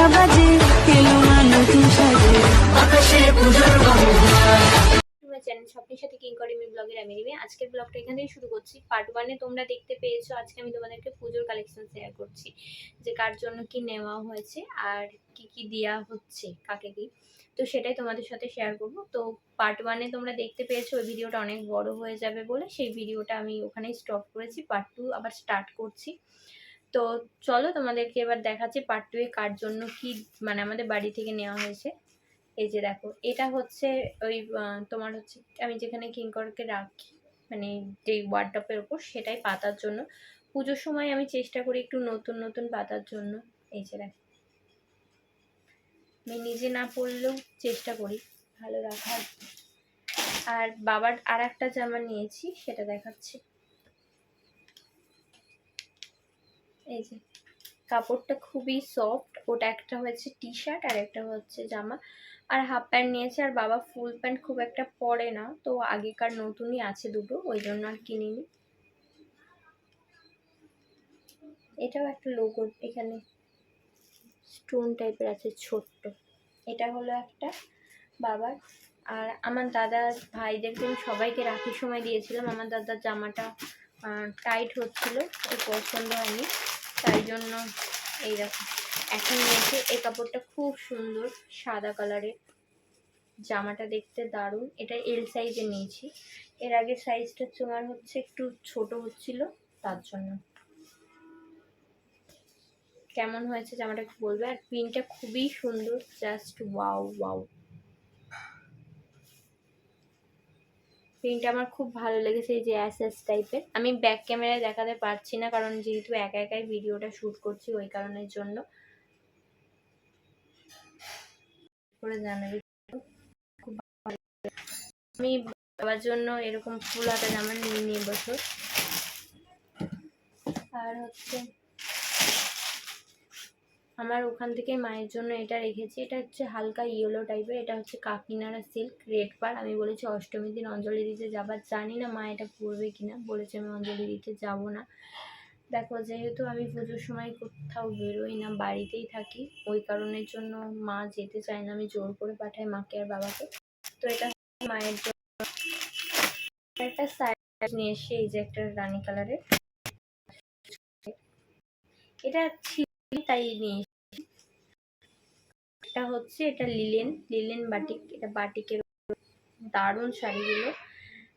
ছটা বাজে, এলো মানুষ সাজে। আকাশে পুজোর চ্যানেল সবটির সাথে কিং করি ব্লগের আমি রিমি। আজকের ব্লগটা এখানেই শুরু করছি। পার্ট ওয়ানে তোমরা দেখতে পেয়েছ, আজকে আমি তোমাদেরকে পুজোর কালেকশন শেয়ার করছি। যে কার জন্য কি নেওয়া হয়েছে আর কি কি দেওয়া হচ্ছে, কাকে কি। তো সেটাই তোমাদের সাথে শেয়ার করব। তো পার্ট ওয়ানে তোমরা দেখতে পেয়েছ, ওই ভিডিওটা অনেক বড় হয়ে যাবে বলে। সেই ভিডিওটা আমি ওখানেই স্টপ করেছি। পার্ট টু আবার স্টার্ট করছি। তো চলো তোমাদেরকে এবার দেখাচ্ছি পার্ট টু এ কার জন্য কি মানে আমাদের বাড়ি থেকে নেওয়া হয়েছে। এই যে দেখো, এটা হচ্ছে ওই তোমার হচ্ছে, আমি যেখানে কিঙ্করকে রাখি মানে যেই ওয়ার্ডটপের ওপর সেটাই পাতার জন্য। পুজোর সময় আমি চেষ্টা করি একটু নতুন নতুন পাতার জন্য। এই যে দেখো। আমি নিজে না পড়লেও চেষ্টা করি ভালো রাখার। আর বাবার আর একটা জামা নিয়েছি, সেটা দেখাচ্ছি। এই যে, কাপড়টা খুবই সফট ওটা একটা হচ্ছে টি শার্ট আর একটা হচ্ছে জামা। আর হাফ প্যান্ট নিয়েছে আর বাবা ফুল প্যান্ট খুব একটা পরে না। তো আগেকার নতুনই আছে দুটো, ওই জন্য আর কিনিনি। এটাও একটা লোগো এখানে স্টোন টাইপের আছে ছোট্ট। এটা হলো একটা বাবার। আর আমার দাদা ভাইদেরকে আমি সবাইকে রাখির সময় দিয়েছিলাম। আমার দাদার জামাটা টাইট হচ্ছিল পছন্দ হয়নি। তাই জন্য এই দেখো, এখন নিয়েছে। এই কাপড়টা খুব সুন্দর সাদা কালারের। জামাটা দেখতে দারুণ। এটা এল সাইজে নিয়েছি। এর আগে সাইজটা তোমার হচ্ছে একটু ছোট হচ্ছিল, তার জন্য। কেমন হয়েছে জামাটা একটু বলবে? আর প্রিন্টটা খুবই সুন্দর। জাস্ট ওয়াও ওয়াও প্রিন্টটা আমার খুব ভালো লেগেছে, এই যে অ্যাস অ্যাস টাইপের আমি ব্যাক ক্যামেরায় দেখাতে পারছি না, কারণ যেহেতু একা একাই ভিডিওটা শ্যুট করছি ওই কারণের জন্য। করে জানাবে। খুব ভালো আমি বাবার জন্য এরকম ফুল হাতা জামা নিয়ে নিয়ে বছর আর হচ্ছে আমার ওখান থেকে মায়ের জন্য এটা রেখেছি। এটা হচ্ছে হালকা ইয়েলো টাইপের এটা হচ্ছে কাকিনারা সিল্ক রেড পার আমি বলেছি অষ্টমীর দিন অঞ্জলি দিতে যাবার, জানি না মা এটা পরবে কিনা। বলেছে আমি অঞ্জলি দিতে যাব না। দেখো, যেহেতু আমি পুজোর সময় কোথাও বেরোই না, বাড়িতেই থাকি, ওই কারণের জন্য মা যেতে চায় না। আমি জোর করে পাঠাই মাকে আর বাবাকে। তো এটা মায়ের জন্য। একটা সাইজ নিয়ে এসে এই যে একটা রানী কালারের এটা তাই নিয়ে এসেছি। এটা হচ্ছে, এটা লিলেন। লিলেন বাটিক, এটা বাটিকের দারুণ শাড়িগুলো।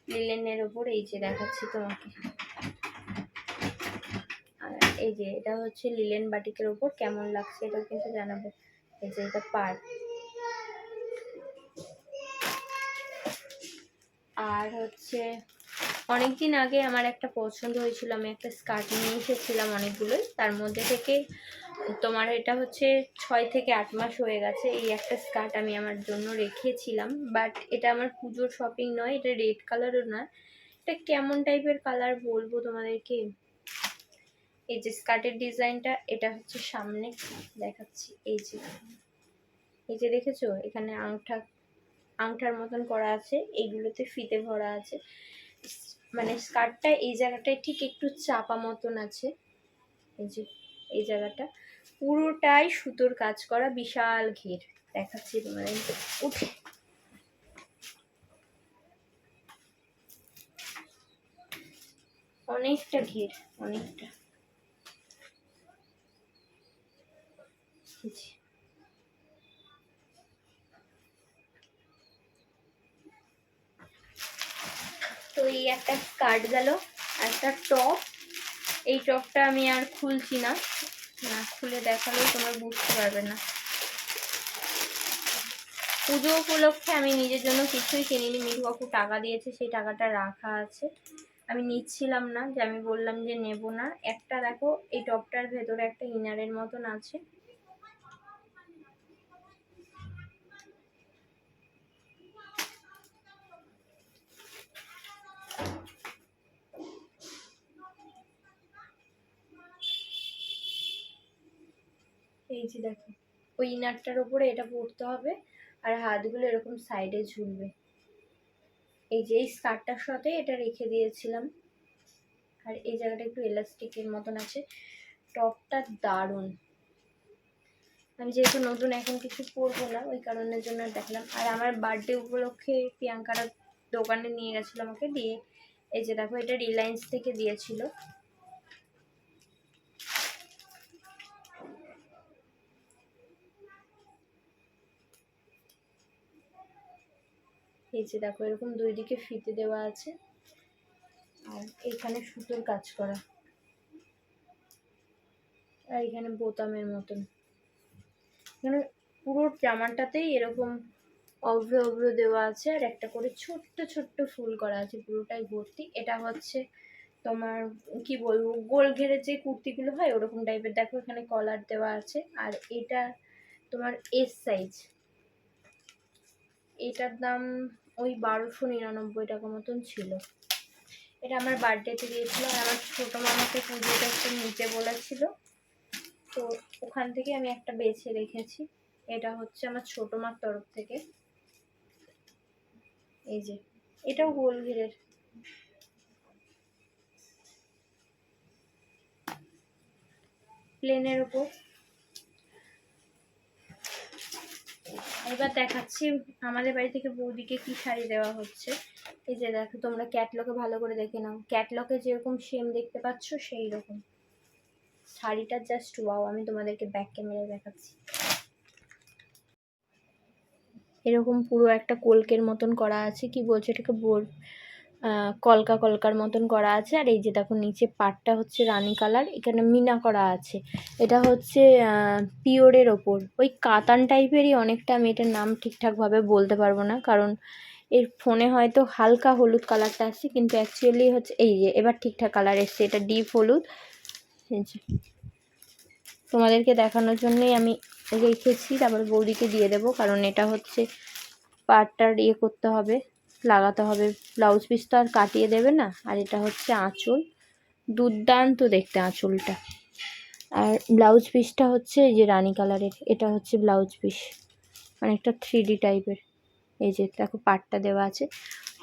লিলেনের ওপর এই যে দেখাচ্ছি তোমাকে। এই যে, এটা হচ্ছে লিলেন বাটিকের ওপর কেমন লাগছে এটা কিন্তু জানাবে। এই যে, এটা পার। আর হচ্ছে, অনেকদিন আগে আমার একটা পছন্দ হয়েছিল, আমি একটা স্কার্ট নিয়ে এসেছিলাম অনেকগুলোই। তার মধ্যে থেকে তোমার এটা হচ্ছে ছয় থেকে আট মাস হয়ে গেছে, এই একটা স্কার্ট আমি আমার জন্য রেখেছিলাম। বাট এটা আমার পুজোর শপিং নয়, এটা রেড কালারও নয়। এটা কেমন টাইপের কালার বলব তোমাদেরকে? এই যে স্কার্টের ডিজাইনটা এটা হচ্ছে সামনে। দেখাচ্ছি, এই যে। এই যে দেখেছ, এখানে আংঠা, আংঠার মতন করা আছে এইগুলোতে ফিতে ভরা আছে। মানে স্কার্টটা এই জায়গাটায় ঠিক একটু চাপা মতন আছে। এই যে এই জায়গাটা। পুরোটাই সুতোর কাজ করা, বিশাল ঘের। দেখাচ্ছি তোমাদের উঠে। অনেকটা ঘের, অনেকটা। তো এই একটা স্কার্ট গেল, একটা টপ। এই টপটা আমি আর খুলছি না। না খুলে দেখালেও তোমরা বুঝতে পারবে না। পুজো উপলক্ষে আমি নিজের জন্য কিছুই কিনিনি। মিঠু কাকু টাকা দিয়েছে, সেই টাকাটা রাখা আছে। আমি নিচ্ছিলাম না যে আমি বললাম যে নেব না। একটা দেখো, এই টপটার ভেতরে একটা ইনারের মতন আছে। এই যে দেখো, ওই ইনারটার উপরে এটা পরতে হবে আর হাতগুলো এরকম সাইডে ঝুলবে। এই যে এই স্কার্টটার সাথে এটা রেখে দিয়েছিলাম। আর এই জায়গাটা একটু এলাস্টিকের মতন আছে। টপটা দারুণ। আমি যেহেতু নতুন, এখন কিছু পরবো না, ওই কারণের জন্য দেখলাম। আর আমার বার্থডে উপলক্ষে প্রিয়াঙ্কারা দোকানে নিয়ে গেছিল আমাকে দিয়ে। এই যে দেখো, এটা রিলায়েন্স থেকে দিয়েছিল। এই যে দেখো, এরকম দুই দিকে ফিতে দেওয়া আছে। আর এখানে সুতোর কাজ করা। আর এখানে বোতামের মতন। এখানে পুরো জামাটাতেই এরকম অভ্র অভ্র দেওয়া আছে, আর একটা করে ছোট্ট ছোট্ট ফুল করা আছে, পুরোটাই ভর্তি। এটা হচ্ছে তোমার, কি বলব, গোল ঘেরে যে কুর্তিগুলো হয়, ওরকম টাইপের দেখো, এখানে কলার দেওয়া আছে। আর এটা তোমার এস সাইজ এটার দাম ওই বারোশো নিরানব্বই টাকা মতন ছিল। এটা আমার বার্থডেতে দিয়েছিল আর আমার ছোটো মামাকে পুজোটা একটু নিতে বলেছিল। তো ওখান থেকে আমি একটা বেছে রেখেছি। এটা হচ্ছে আমার ছোটো মার তরফ থেকে। এই যে, এটাও গোল ঘিরের। প্লেনের ওপর এবার দেখাচ্ছি আমাদের বাড়ি থেকে বৌদিকে কি শাড়ি দেওয়া হচ্ছে। এই যে দেখো, তোমরা ক্যাটলকে ভালো করে দেখে নাও। ক্যাটলকে যেরকম সেম দেখতে পাচ্ছ সেই রকম শাড়িটা জাস্ট ওয়াও আমি তোমাদেরকে ব্যাক ক্যামেরায় দেখাচ্ছি। এরকম পুরো একটা কোলকের মতন করা আছে, কি বলছে এটাকে বোর কলকা কলকার মতন করা আছে। আর এই যে দেখো, নিচে পাটটা হচ্ছে রানি কালার, এখানে মিনা করা আছে। এটা হচ্ছে পিওরের ওপর। ওই কাতান টাইপেরই অনেকটা, আমি এটার নাম ঠিকঠাকভাবে বলতে পারব না, কারণ এর ফোনে হয়তো হালকা হলুদ কালারটা আসছে কিন্তু অ্যাকচুয়ালি হচ্ছে, এই যে, এবার ঠিকঠাক কালার এসছে, এটা ডিপ হলুদ। তোমাদেরকে দেখানোর জন্যই আমি রেখেছি, তারপরে বৌদিকে দিয়ে দেবো, কারণ এটা হচ্ছে পাটটার ইয়ে করতে হবে। লাগাতে হবে। ব্লাউজ পিস তো আর কাটিয়ে দেবে না। আর এটা হচ্ছে আঁচল। দুর্দান্ত দেখতে আঁচলটা। আর ব্লাউজ পিসটা হচ্ছে এই যে রানি কালারের। এটা হচ্ছে ব্লাউজ পিস অনেকটা থ্রি ডি টাইপের এই যে দেখো পাটটা দেওয়া আছে।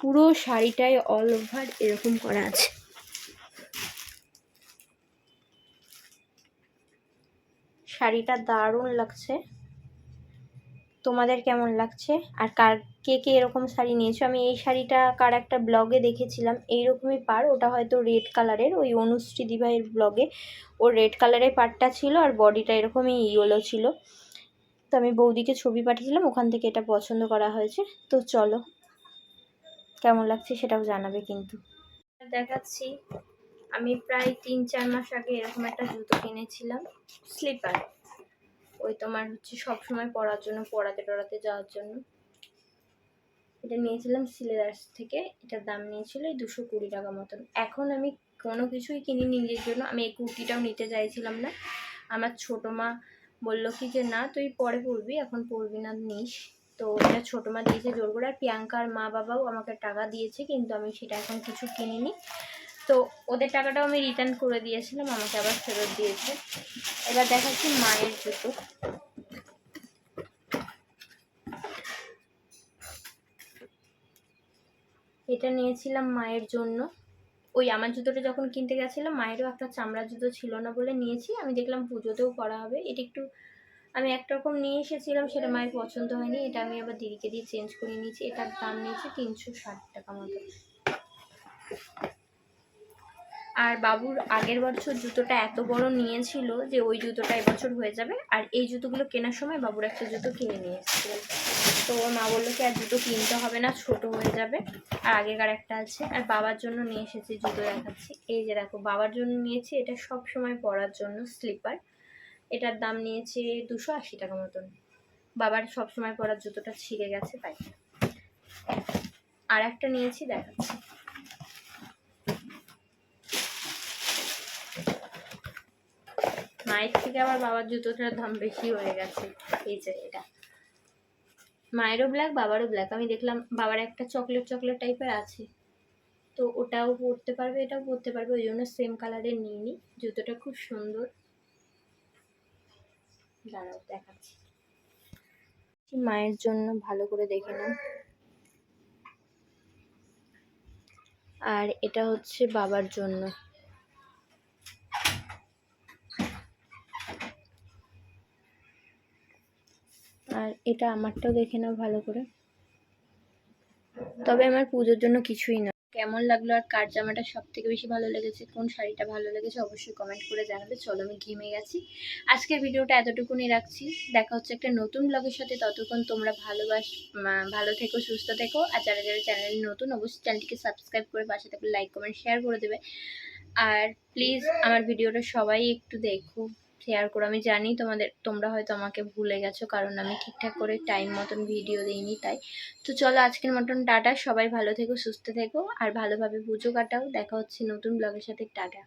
পুরো শাড়িটাই অল ওভার এরকম করা আছে। শাড়িটা দারুণ লাগছে। তোমাদের কেমন লাগছে? আর কার, কে কে এরকম শাড়ি নিয়েছো? আমি এই শাড়িটা কার একটা ব্লগে দেখেছিলাম, এইরকমই পার। ওটা হয়তো রেড কালারের ওই অনুশ্রী দিভাইয়ের ব্লগে ওর রেড কালারের পারটা ছিল আর বডিটা এরকমই ইয়েলো ছিল। তো আমি বৌদিকে ছবি পাঠিয়েছিলাম, ওখান থেকে এটা পছন্দ করা হয়েছে। তো চলো, কেমন লাগছে সেটাও জানাবে কিন্তু। দেখাচ্ছি। আমি প্রায় তিন চার মাস আগে এরকম একটা জুতো কিনেছিলাম স্লিপার ওই তোমার হচ্ছে সব সময় পরার জন্য, পড়াতে টড়াতে যাওয়ার জন্য। এটা নিয়েছিলাম সিলেদার্স থেকে, এটার দাম নিয়েছিল এই দুশো কুড়ি টাকা মতন। এখন আমি কোনো কিছুই কিনি নিজের জন্য, আমি এই কুর্তিটাও নিতে চাইছিলাম না। আমার ছোটো মা বলল কি যে, না, তুই পরে পড়বি এখন পড়বি না, নিস। তো এটা ছোটো মা দিয়েছে জোর করে, আর প্রিয়াঙ্কার মা বাবাও আমাকে টাকা দিয়েছে, কিন্তু আমি সেটা এখন কিছু কিনিনি। তো ওদের টাকাটাও আমি রিটার্ন করে দিয়েছিলাম, আমাকে আবার ফেরত দিয়েছে। এবার দেখাচ্ছি মায়ের জুতো। এটা নিয়েছিলাম মায়ের জন্য। ওই আমার জুতোটা যখন কিনতে গেছিলাম, মায়েরও একটা চামড়ার জুতো ছিল না বলে নিয়েছি। আমি দেখলাম পুজোতেও পরা হবে। এটা একটু আমি একটা রকম নিয়ে এসেছিলাম, সেটা মায়ের পছন্দ হয়নি। এটা আমি আবার দিদিকে দিয়ে চেঞ্জ করে নিয়েছি। এটার দাম নিয়েছে তিনশো ষাট টাকা মতো। আর বাবুর আগের বছর জুতোটা এত বড় নিয়েছিল যে ওই জুতোটা এবছর হয়ে যাবে। আর এই জুতোগুলো কেনার সময় বাবুর একটা জুতো কিনে নিয়ে তো ওর মা বলল কি, আর জুতো কিনতে হবে না, ছোট হয়ে যাবে। আর আগেকার একটা আছে। আর বাবার জন্য নিয়ে এসেছি জুতো দেখাচ্ছি। এই যে দেখো, বাবার জন্য নিয়েছি। এটা সব সময় পরার জন্য স্লিপার। এটার দাম নিয়েছে দুশো আশি টাকা মতন। বাবার সব সময় পরার জুতোটা ছিঁড়ে গেছে, তাই আর একটা নিয়েছি, দেখাচ্ছি। মায়ের থেকে আবার বাবার জুতোটার দাম বেশি হয়ে গেছে। এই যে এটা। মায়েরও ব্ল্যাক বাবারও ব্ল্যাক আমি দেখলাম বাবার একটা চকলেট চকলেট টাইপের আছে। তো ওটাও পরতে পারবে, এটাও পরতে পারবে। ওই জন্য সেম কালারের নিয়ে নিই জুতোটা খুব সুন্দর। দাঁড়াও, দেখাচ্ছি। মায়ের জন্য ভালো করে দেখে নাও। আর এটা হচ্ছে বাবার জন্য। এটা আমারটাও দেখে নাও ভালো করে। তবে আমার পুজোর জন্য কিছুই না। কেমন লাগল আর কার জামাটা সব থেকে বেশি ভালো লেগেছে, কোন শাড়িটা ভালো লেগেছে অবশ্যই কমেন্ট করে জানাবে। চলো আমি ঘেমে গেছি। আজকের ভিডিওটা এতটুকুনি রাখছি। দেখা হচ্ছে একটা নতুন ব্লগের সাথে। ততক্ষণ তোমরা ভালোবাস ভালো থেকো, সুস্থ থেকো। আর যারা যারা চ্যানেল নতুন, অবশ্যই চ্যানেলটিকে সাবস্ক্রাইব করে পাশে থাকলে লাইক কমেন্ট শেয়ার করে দেবে। আর প্লিজ আমার ভিডিওটা সবাই একটু দেখো। শেয়ার করো। আমি জানি তোমাদের, তোমরা হয়তো আমাকে ভুলে গেছো, কারণ আমি ঠিকঠাক করে টাইম মতন ভিডিও দিইনি, তাই। তো চলো আজকের মতন টাটা, সবাই ভালো থেকো, সুস্থ থেকো, আর ভালোভাবে পুজো কাটাও। দেখা হচ্ছে নতুন ব্লগের সাথে, টাটা।